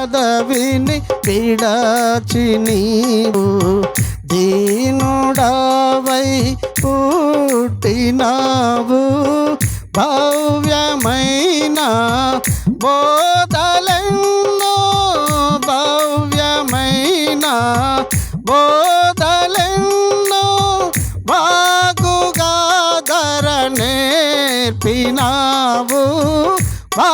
పదవిని విడచి నీవు దీనుడవై పుట్టినావు. భవ్యమైన బోధలెన్నో భవ్యమైన బోధలెన్నో బాగుగా ధర నేర్పినావు. బా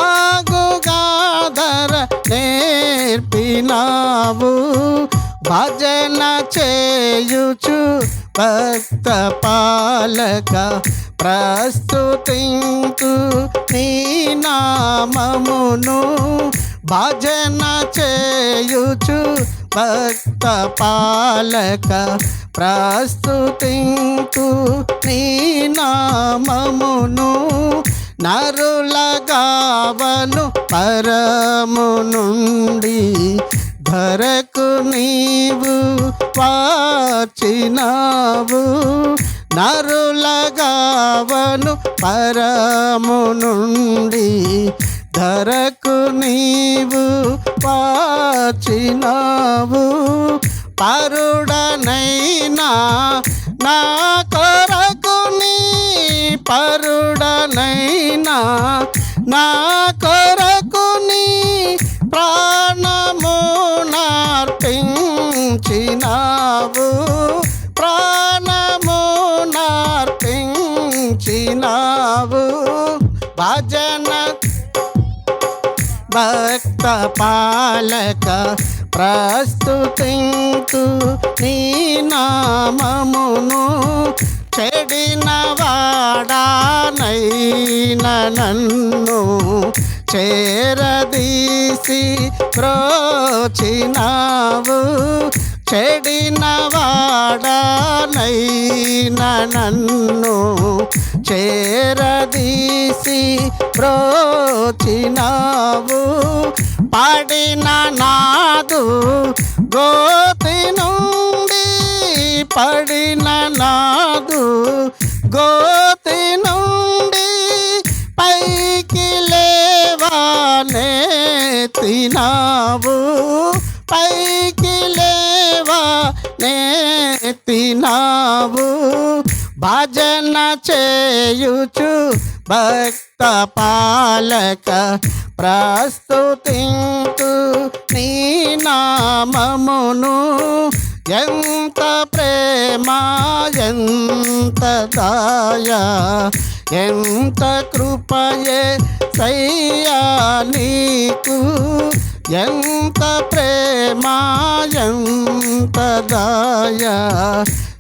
నేర్పినావు భజన చేయుచు భక్త పాలక ప్రస్తుతింతు నీ నామమును. భజన చేయుచు భక్త పాలక ప్రస్తుతింతు నీ నామమును. నరులగావను పరము నుండి ధరకు నీవు పాచినావు నరులగావను పరము నుండి ధరకు నీవు పాచినావు పరుడనైనా నా కొరకు నీ పరుడనైనా నా నార్పించినావు భజన భక్త పాలక ప్రస్తుతింతు నీ నామమును చెడిన వాడానైన నన్ను చేరదీసి ప్రోచినావు చెడిన వాడానైన నన్ను చేరదీసి ప్రోచినావు పడిన నాదు గోతి నుండి పడిన నాదు గోతి నుండి పైకి లేవానే తినావు పైకి లేవా తినావు. భజన చేయుచు భక్త పాలక ప్రస్తుతింతు నీ నామమును ఎంత ప్రేమ ఎంత దయా ఎంత కృపయే సయ్యా నీకు. ఎంత ప్రేమ ఎంత దాయా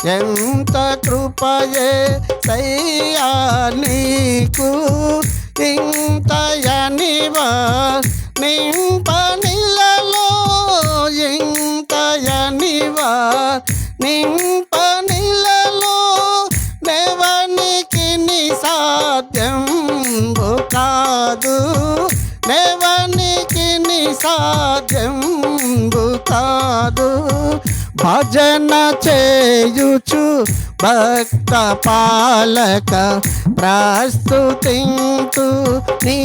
ఎంత కృపయే సయ్యా నీకు? ఇంతయనివా నింపనిలలో ఇంతయనివా నింప నిలలో నెవనికి నిసాధ్యం కాదు. నెవనికి నిసాధ్యం కాదు. భజన చేయుచు భక్త పాలక ప్రస్తుతింతు నీ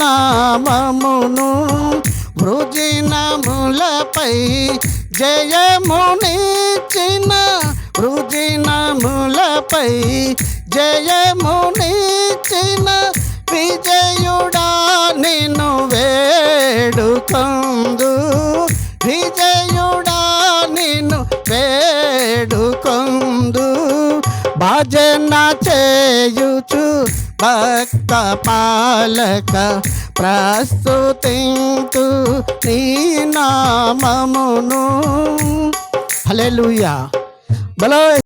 నామమును వృజినములపై జయమునిచిన వృజినములపై జయమునిచిన విజయుడా నిన్ను వేడుకొందు. పొందు భజన చేయుచు భక్త పాలక ప్రస్తుతింతు నీ నామమును. హల్లెలూయా. బలో